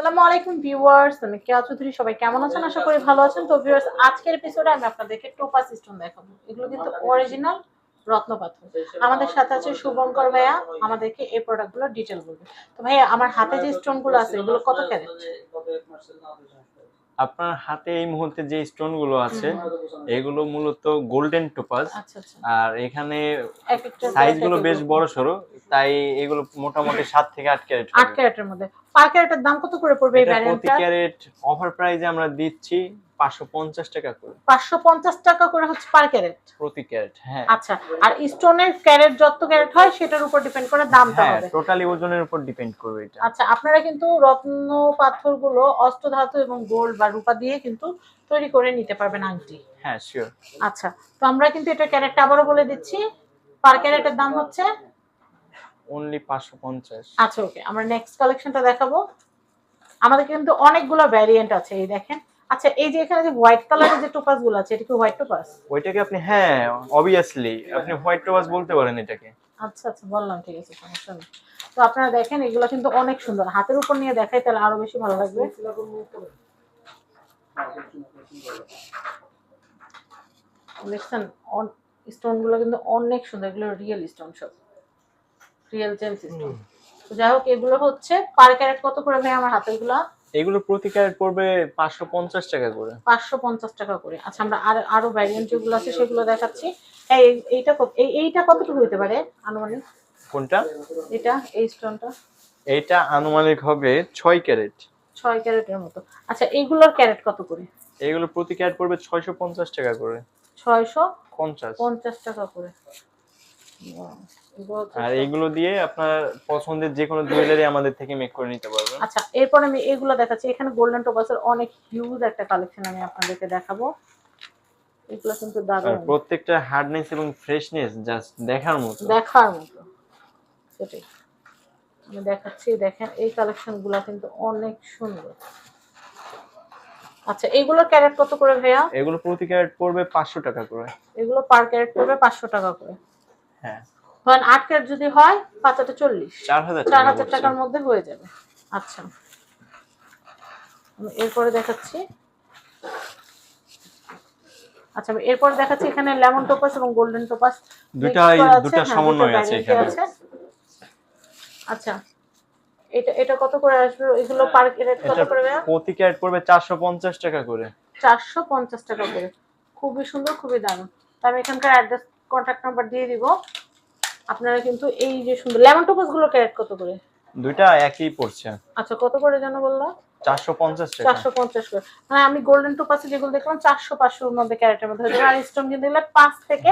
আসসালামু আলাইকুম ভিউয়ার্স, আমি কেয়া চৌধুরী, সবাই কেমন আছেন? আশা করি ভালো আছেন। তো ভিউয়ার্স, আজকের এপিসোডে আমি আপনাদেরকে টোপাস সিস্টেম দেখাবো। এগুলো কিন্তু অরিজিনাল রত্ন আমাদের সাথে আছে শুভঙ্কর ভাইয়া, আমাদেরকে এই প্রোডাক্টগুলো ডিটেল বলবে। তো ভাইয়া, আমার হাতে যে স্টোনগুলো আছে, এগুলো কত ক্যারেট আপনার হাতে এই মুহূর্তে যে স্টোনগুলো আছে এগুলো মূলত গোল্ডেন টোপাজ আচ্ছা আচ্ছা। আর এখানে সাইজগুলো বেশ বড় সড়ো তাই এগুলো মোটামুটি সাত থেকে আট ক্যারেট আট ক্যারেটের মধ্যে। পার ক্যারেটের দাম কত করে পড়বে এই প্রতি ক্যারেট অফার প্রাইসে আমরা দিচ্ছি পাঁচশো পঞ্চাশ টাকা করে। পাঁচশো পঞ্চাশ টাকা করে হচ্ছে পার ক্যারেট প্রতি ক্যারেট হ্যাঁ। আচ্ছা আর স্টোনের ক্যারেট যত ক্যারেট হয় সেটার উপর ডিপেন্ড করে দামটা হ্যাঁ হবে। টোটালি ওজনের উপর ডিপেন্ড করবে এটা। আচ্ছা আপনারা কিন্তু রত্ন পাথরগুলো অষ্টধাতু এবং গোল্ড বা রূপা দিয়ে কিন্তু তৈরি করে নিতে পারবেন আংটি। হ্যাঁ শিওর আচ্ছা তো আমরা কিন্তু এটা ক্যারেটটা আবারও বলে দিচ্ছি। পার ক্যারেটের দাম হচ্ছে? অনলি পাঁচশো পঞ্চাশ। আচ্ছা ওকে আমরা নেক্সট কালেকশনটা দেখাবো। আমাদের কিন্তু অনেকগুলো ভ্যারিয়েন্ট আছে এই দেখেন। আচ্ছা এই যে এখানে যে হোয়াইট কালারের যে টোপাসগুলো আছে এটা কি হোয়াইট টোপাস ওইটাকে আপনি হ্যাঁ অবভিয়াসলি আপনি হোয়াইট টোপাজ বলতে পারেন এটাকে। আচ্ছা আচ্ছা বললাম ঠিক আছে সমস্যা নেই। তো আপনারা দেখেন এগুলো কিন্তু অনেক সুন্দর। হাতের উপর নিয়ে দেখাই তাহলে আরও বেশি ভালো লাগবে। দেখছেন স্টোনগুলো কিন্তু অনেক সুন্দর এগুলো রিয়েল স্টোন সব। রিয়েল জেমস স্টোন তো যাই হোক এগুলো হচ্ছে পার ক্যারেট কত করে ভাই আমার হাতেরগুলা? এগুলো প্রতি ক্যারেট পড়বে পাঁচশো পঞ্চাশ টাকা করে। পাঁচশো পঞ্চাশ টাকা করে। আচ্ছা আমরা আর আরও ভ্যারিয়েন্ট যেগুলো আছে সেগুলো দেখাচ্ছি। এই এইটা কত- এই এইটা কতটুকু হতে পারে আনুমানিক? কোনটা? এটা এই স্টোনটা এইটা আনুমানিক হবে ছয় ক্যারেট। ছয় ক্যারেটের মতো। আচ্ছা এইগুলোর ক্যারেট কত করে? এগুলো প্রতি ক্যারেট পড়বে ছয়শো পঞ্চাশ টাকা করে। ছয়শো পঞ্চাশ পঞ্চাশ। টাকা করে। আর এগুলো দিয়ে আপনার পছন্দের যে কোনো জুয়েলারি আমাদের থেকে মেক করে নিতে পারবেন। আচ্ছা এরপর আমি এগুলো দেখাচ্ছি। এখানে গোল্ডেন টোপাসের অনেক হিউজ একটা কালেকশন আমি আপনাদেরকে দেখাবো। এগুলো কিন্তু দারুণ। প্রত্যেকটা হার্ডনেস এবং ফ্রেশনেস জাস্ট দেখার মতো। দেখার মতো। সেটাই। আমি দেখাচ্ছি দেখেন এই কালেকশনগুলো কিন্তু অনেক সুন্দর। আচ্ছা এগুলোর ক্যারেট কত করে ভাইয়া? এগুলো প্রতি ক্যারেট পড়বে পাঁচশো টাকা করে। এগুলো পার ক্যারেট পড়বে পাঁচশো টাকা করে। হ্যাঁ। ধরেন আট ক্যারেট যদি হয় পাঁচ আটে চল্লিশ। চার হাজার। টাকার মধ্যে হয়ে যাবে। আচ্ছা। এরপরে দেখাচ্ছি। আচ্ছা আমি এরপরে দেখাচ্ছি এখানে লেমন টোপাস এবং গোল্ডেন টোপাস। দুইটাই দুটা সমন্বয় আছে এখানে। আচ্ছা এটা এটা কত করে আসবে? এগুলো পার রেট কত করে প্রতি ক্যারেট পড়বে চারশো পঞ্চাশ টাকা করে। চারশো পঞ্চাশ টাকা করে। খুবই সুন্দর খুবই দারুণ। তো আমি এখানকার অ্যাড্রেস কন্ট্যাক্ট নাম্বার দিয়ে দিব। আপনারা কিন্তু এই যে সুন্দর লেমন টোপাসগুলো ক্যারেট কত করে? দুইটা একই পড়ছে। আচ্ছা কত করে যেন বলল? চারশো পঞ্চাশ টাকা। চারশো পঞ্চাশ করে। মানে আমি গোল্ডেন টোপাসে যেগুলো দেখলাম চারশো পাঁচশোর মধ্যে ক্যারেটের মধ্যে হয়ে আর স্টোন কিনতে গেলে পাঁচ থেকে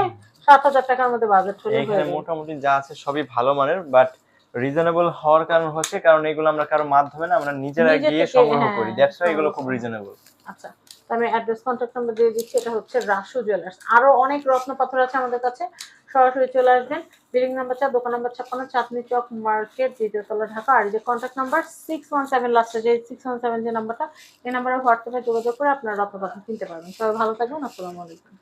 সাত হাজার টাকার মধ্যে বাজেট চলে হয়ে এখানে মোটামুটি যা আছে সবই ভালো মানের বাট রিজনেবল হওয়ার কারণ হচ্ছে কারণ এগুলো আমরা কারও মাধ্যমে না আমরা নিজেরা গিয়ে সংগ্রহ হ্যাঁ, করি। দ্যাটস ওয়াই এগুলো খুব রিজনেবল আচ্ছা। আমি অ্যাড্রেস কন্ট্যাক্ট নাম্বার দিয়ে দিচ্ছি, এটা হচ্ছে রাসু জুয়েলার্স আরও অনেক রত্ন পাথর আছে আমাদের কাছে। সরাসরি চলে আসবেন। বিল্ডিং নাম্বার চার দোকান নাম্বার ছাপ্পান্ন, চাঁদনি চক মার্কেট দ্বিতীয় তলা ঢাকা। আর যে contact number six one seven লাস্টে যে সিক্স ওয়ান সেভেন যে নাম্বারটা এই নাম্বারে হোয়াটসঅ্যাপে যোগাযোগ করে আপনারা রত্ন পাথর কিনতে পারবেন। সবাই ভালো থাকবেন, আসসালামু আলাইকুম।